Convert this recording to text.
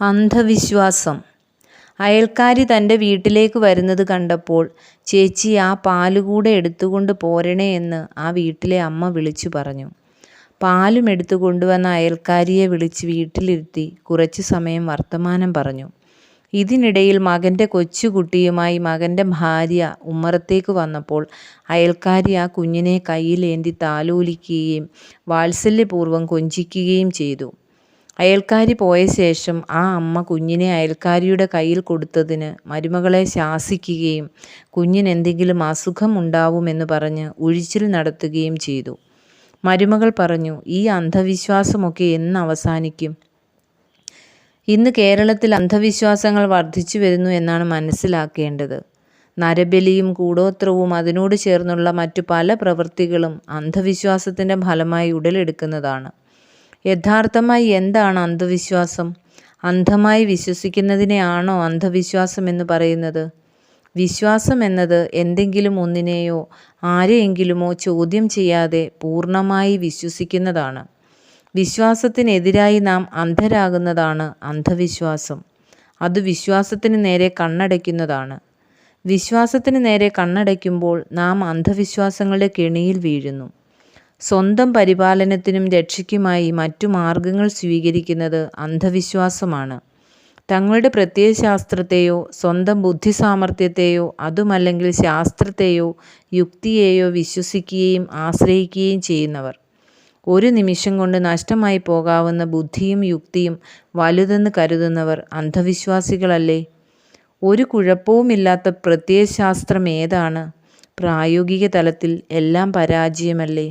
അന്ധവിശ്വാസം. അയൽക്കാരി തന്റെ വീട്ടിലേക്ക് വരുന്നത് കണ്ടപ്പോൾ ചേച്ചി ആ പാലുകൂടെ എടുത്തുകൊണ്ട് പോരണേ എന്ന് ആ വീട്ടിലെ അമ്മ വിളിച്ചു പറഞ്ഞു. പാലും എടുത്തു കൊണ്ടുവന്ന അയൽക്കാരിയെ വിളിച്ച് വീട്ടിലിരുത്തി കുറച്ചു സമയം വർത്തമാനം പറഞ്ഞു. ഇതിനിടയിൽ മകന്റെ കൊച്ചുകുട്ടിയുമായി മകന്റെ ഭാര്യ ഉമ്മറത്തേക്ക് വന്നപ്പോൾ അയൽക്കാരി ആ കുഞ്ഞിനെ കയ്യിലേന്തി താലോലിക്കുകയും വാത്സല്യപൂർവം കൊഞ്ചിക്കുകയും ചെയ്തു. അയൽക്കാരി പോയ ശേഷം ആ അമ്മ കുഞ്ഞിനെ അയൽക്കാരിയുടെ കയ്യിൽ കൊടുത്തതിന് മരുമകളെ ശാസിക്കുകയും കുഞ്ഞിന് എന്തെങ്കിലും അസുഖം ഉണ്ടാവുമെന്ന് പറഞ്ഞ് ഉഴിച്ചിൽ നടത്തുകയും ചെയ്തു. മരുമകൾ പറഞ്ഞു ഈ അന്ധവിശ്വാസമൊക്കെ എന്ന് അവസാനിക്കും. ഇന്ന് കേരളത്തിൽ അന്ധവിശ്വാസങ്ങൾ വർദ്ധിച്ചു വരുന്നു എന്നാണ് മനസ്സിലാക്കേണ്ടത്. നരബലിയും കൂടോത്രവും അതിനോട് ചേർന്നുള്ള മറ്റു പല പ്രവൃത്തികളും അന്ധവിശ്വാസത്തിന്റെ ഫലമായി ഉടലെടുക്കുന്നതാണ്. യഥാർത്ഥമായി എന്താണ് അന്ധവിശ്വാസം? അന്ധമായി വിശ്വസിക്കുന്നതിനെയാണോ അന്ധവിശ്വാസം എന്ന് പറയുന്നത്? വിശ്വാസം എന്നത് എന്തെങ്കിലും ഒന്നിനെയോ ആരെയെങ്കിലുമോ ചോദ്യം ചെയ്യാതെ പൂർണമായി വിശ്വസിക്കുന്നതാണ്. വിശ്വാസത്തിനെതിരായി നാം അന്ധരാകുന്നതാണ് അന്ധവിശ്വാസം. അത് വിശ്വാസത്തിന് നേരെ കണ്ണടയ്ക്കുന്നതാണ്. വിശ്വാസത്തിന് നേരെ കണ്ണടയ്ക്കുമ്പോൾ നാം അന്ധവിശ്വാസങ്ങളുടെ കെണിയിൽ വീഴുന്നു. സ്വന്തം പരിപാലനത്തിനും രക്ഷയ്ക്കുമായി മറ്റു മാർഗങ്ങൾ സ്വീകരിക്കുന്നത് അന്ധവിശ്വാസമാണ്. തങ്ങളുടെ പ്രത്യയശാസ്ത്രത്തെയോ സ്വന്തം ബുദ്ധിസാമർഥ്യത്തെയോ അതുമല്ലെങ്കിൽ ശാസ്ത്രത്തെയോ യുക്തിയെയോ വിശ്വസിക്കുകയും ആശ്രയിക്കുകയും ചെയ്യുന്നവർ. ഒരു നിമിഷം കൊണ്ട് നഷ്ടമായി പോകാവുന്ന ബുദ്ധിയും യുക്തിയും വലുതെന്ന് കരുതുന്നവർ അന്ധവിശ്വാസികളല്ലേ? ഒരു കുഴപ്പവുമില്ലാത്ത പ്രത്യയശാസ്ത്രം ഏതാണ്? പ്രായോഗിക തലത്തിൽ എല്ലാം പരാജയമല്ലേ?